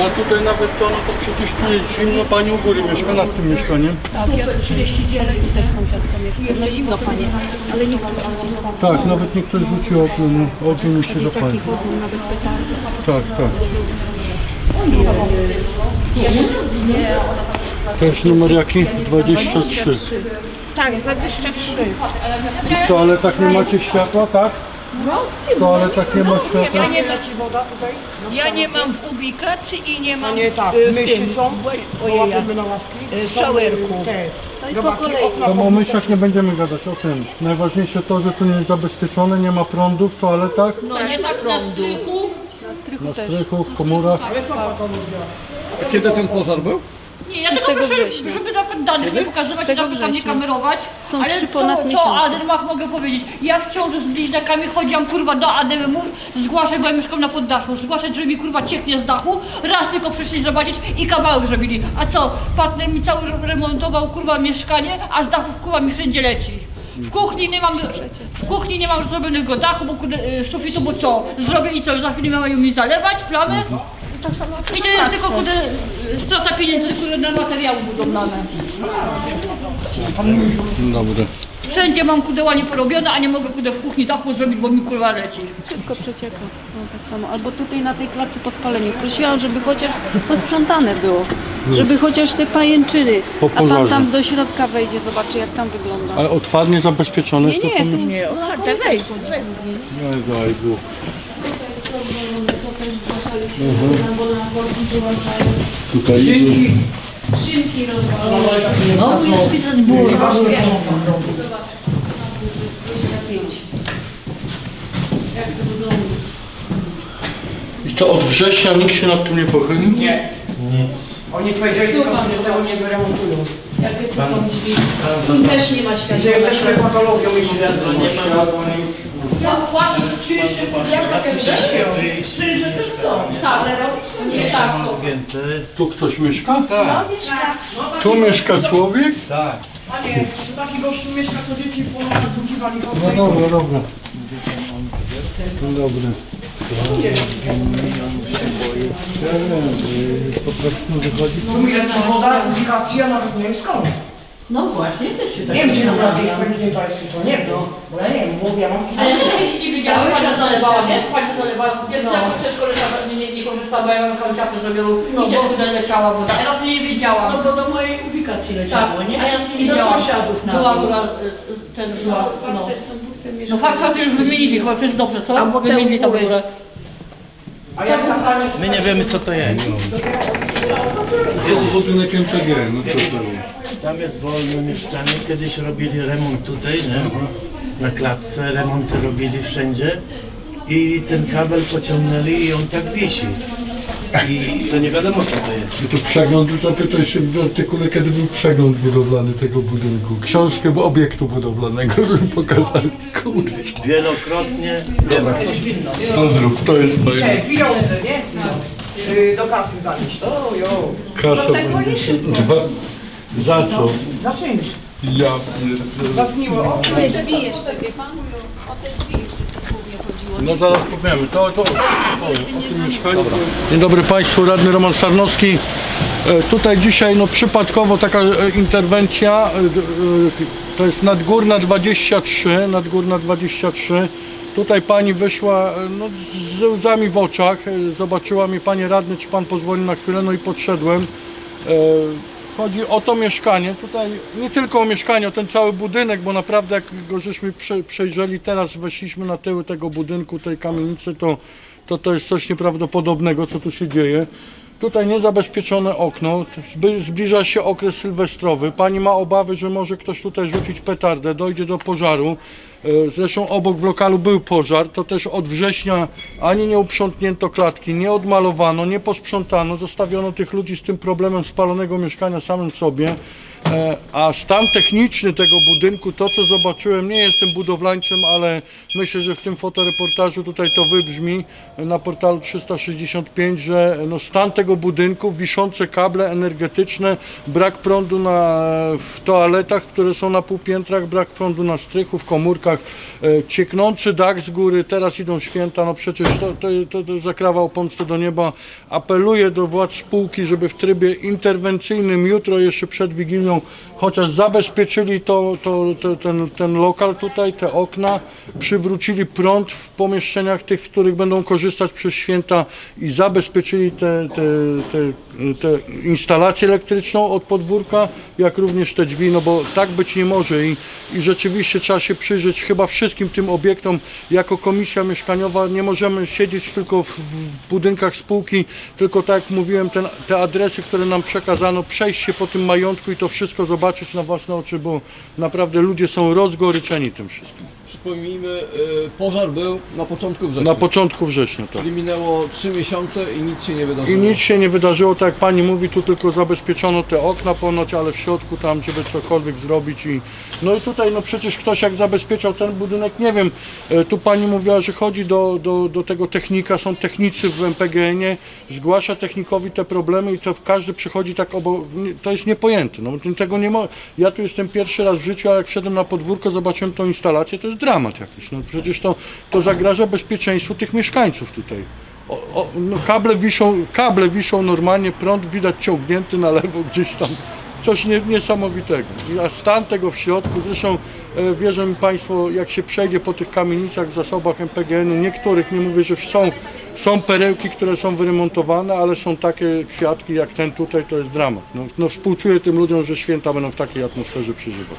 No a tutaj nawet to, no to przecież tu jest zimno, pani u góry mieszka nad tym mieszkaniem. Tak, ja tu 39 też sąsiadka mieszka. No zimno panie, ale nikt nie chodzi. Tak, nawet nie ktoś rzucił ogień mi się Dzieciaki zapali. chodzą, nawet petardy. Tak, tak. To jest numer jaki? 23. Tak, 23. W toaletach nie macie światła, tak? W toaletach nie ma światła? nie woda tutaj? Ja nie mam w ubikacji i nie mam Nie tak, w, w myszy tym, są, ojej, łapiemy na ławki. w szowerku. Te, No i po kolei. Tam o myszach nie będziemy gadać, o tym. Najważniejsze to, że tu nie jest zabezpieczone, nie ma prądu w toaletach, No nie ma prądu. Na strychu. Na strychu na też. strychu, w komórach. Ale co patologia? Kiedy ten pożar był? Nie, ja 6 tylko proszę, września. żeby nawet danych nie pokazywać, 6 nawet tam nie września. kamerować. Są ale trzy co, ponad co miesiące. Adelmach mogę powiedzieć? Ja w ciąży z bliźniakami chodziłam kurwa do Adelmur, zgłaszać, bo ja mieszkam na poddaszu, zgłaszać, że mi kurwa cieknie z dachu, raz tylko przyszli zobaczyć i kawałek zrobili. A co, partner mi cały remontował kurwa mieszkanie, a z dachów kurwa mi wszędzie leci. W kuchni nie mam, w kuchni nie mam zrobionego dachu, bo kurde, y, sufitu, bo co? Zrobię i co, za chwilę mają mi zalewać plamy? I to jest tylko kurde, y, strata pieniędzy kurde, na materiały budowlane. Dobry. Wszędzie mam kudełanie porobione, a nie mogę kudę w kuchni dachu zrobić, bo mi kurwa leci. Wszystko przecieka. No tak samo. Albo tutaj na tej klatce po spaleniu. Prosiłam, żeby chociaż posprzątane było. Żeby chociaż te pajęczyny. Po A pan pożarze. tam do środka wejdzie, zobaczy jak tam wygląda. Ale otwarcie zabezpieczone Nie, jest to nie, tu Nie, otwarte, wejdź, wejdź. Nie, daj Bóg. Tutaj Znowu jest pisać ból. I to od września nikt się nad tym nie pochylił? Nie. Oni powiedzieli tylko, że tego nie wyremontują. Jakie tu są drzwi. Tu też nie ma Że światła. jesteśmy patologią i światło. Ja płacić czyż, jak takie Tak, nie tak. to. Tu ktoś mieszka? Tak. Tu mieszka człowiek? Panie, taki gościu mieszka, co dzieci po nocach budziwali po No dobra, dobra. No dobry. Ja wiem, y, po prostu wychodzi. Tu to woda, indikacja, nawet nie wiem skąd. No właśnie, też się tak Nie wiem, czy naprawdę pęknie Państwu, to nie wiem. Bo ja nie wiem, mówię, ja mam Ale też kiedyś nie wiedziałam, pani zalewała, nie? Pani zalewała, więc No. ja też koleżanka nie, nie, nie korzystała, bo ja mam kanciapy zrobił No i też bo- kudę leciała woda. Ja na to nie wiedziałam. No bo do mojej ubikacji Tak, leciało, nie? a ja nie I do sąsiadów na Była góra, y, ten. No. No mieszkania. fakt, że już wymienili, chyba jest dobrze, co? Albo te Wymienili góry. górę. A jak ta pani... My nie wiemy co to jest. Budynek MPG, no co to jest? Tam jest wolne mieszkanie. Kiedyś robili remont tutaj, nie? Na klatce, remonty robili wszędzie. I ten kabel pociągnęli i on tak wisi. I to nie wiadomo co to jest. I tu przegląd, zapytaj się w artykule, kiedy był przegląd budowlany tego budynku. Książkę obiektu budowlanego, żeby pokazali. Kurde. Wielokrotnie. Dobra. To zrób, to jest Te fajne. pieniądze, nie? Y, Do kasy zanieść. O, jo. Kasa będzie się... Za co? Za czymś. Ja pierdolę. Za zgniłe okno. Te drzwi jeszcze, wie pan? O te drzwi jeszcze tu głównie chodziło. No zaraz powiemy. To, to, o, o tym mieszkaniu. Dzień dobry Państwu, radny Roman Sarnowski. E, Tutaj dzisiaj no, przypadkowo taka e, interwencja. e, d- e, To jest Nadgórna 23, Nadgórna 23. Tutaj pani wyszła e, no, z łzami w oczach. E, Zobaczyła mi Panie Radny, czy Pan pozwoli na chwilę, no i podszedłem. E, Chodzi o to mieszkanie, tutaj nie tylko o mieszkanie, o ten cały budynek, bo naprawdę jak go żeśmy prze, przejrzeli, teraz weszliśmy na tyły tego budynku, tej kamienicy, to, to to jest coś nieprawdopodobnego, co tu się dzieje. Tutaj niezabezpieczone okno, zbliża się okres sylwestrowy, pani ma obawy, że może ktoś tutaj rzucić petardę, dojdzie do pożaru. E, Zresztą obok w lokalu był pożar, to też od września ani nie uprzątnięto klatki, nie odmalowano, nie posprzątano, zostawiono tych ludzi z tym problemem spalonego mieszkania samym sobie. E, A stan techniczny tego budynku, to co zobaczyłem, nie jestem budowlańcem, ale myślę, że w tym fotoreportażu tutaj to wybrzmi na portalu 365, że no stan tego budynku, wiszące kable energetyczne, brak prądu na, w toaletach, które są na półpiętrach, brak prądu na strychu, w komórkach, e, cieknący dach z góry, teraz idą święta, no przecież to, to, to, to zakrawał pomstę do nieba. Apeluję do władz spółki, żeby w trybie interwencyjnym jutro jeszcze przed Wigilią chociaż zabezpieczyli to, to, to, ten, ten lokal tutaj, te okna, przywrócili prąd w pomieszczeniach tych, których będą korzystać przez święta i zabezpieczyli te, te, te instalację elektryczną od podwórka, jak również te drzwi, no bo tak być nie może i, i rzeczywiście trzeba się przyjrzeć chyba wszystkim tym obiektom jako komisja mieszkaniowa nie możemy siedzieć tylko w, w budynkach spółki, tylko tak jak mówiłem, ten, te adresy, które nam przekazano, przejść się po tym majątku i to wszystko zobaczyć na własne oczy, bo naprawdę ludzie są rozgoryczeni tym wszystkim. Przypomnijmy, y, pożar był na początku września. Na początku września, tak. Czyli minęło 3 miesiące i nic się nie I wydarzyło. nic się nie wydarzyło, tak jak pani mówi, tu tylko zabezpieczono te okna ponoć, ale w środku tam, żeby cokolwiek zrobić i no i tutaj no przecież ktoś jak zabezpieczał ten budynek, nie wiem, e, tu pani mówiła, że chodzi do, do, do tego technika, są technicy w MPGN-ie, zgłasza technikowi te problemy i to każdy przychodzi tak obok, to jest niepojęte, no tego nie ma, ja tu jestem pierwszy raz w życiu, a jak wszedłem na podwórko, zobaczyłem tą instalację, to jest dramat jakiś, no przecież to, to zagraża bezpieczeństwu tych mieszkańców tutaj. O, o, no kable, wiszą, kable wiszą normalnie, prąd widać ciągnięty na lewo gdzieś tam. Coś nie, niesamowitego. A stan tego w środku, zresztą e, wierzę mi Państwo, jak się przejdzie po tych kamienicach w zasobach MPGN-u, niektórych, nie mówię, że są, są perełki, które są wyremontowane, ale są takie kwiatki jak ten tutaj, to jest dramat. No, no współczuję tym ludziom, że święta będą w takiej atmosferze przeżywać.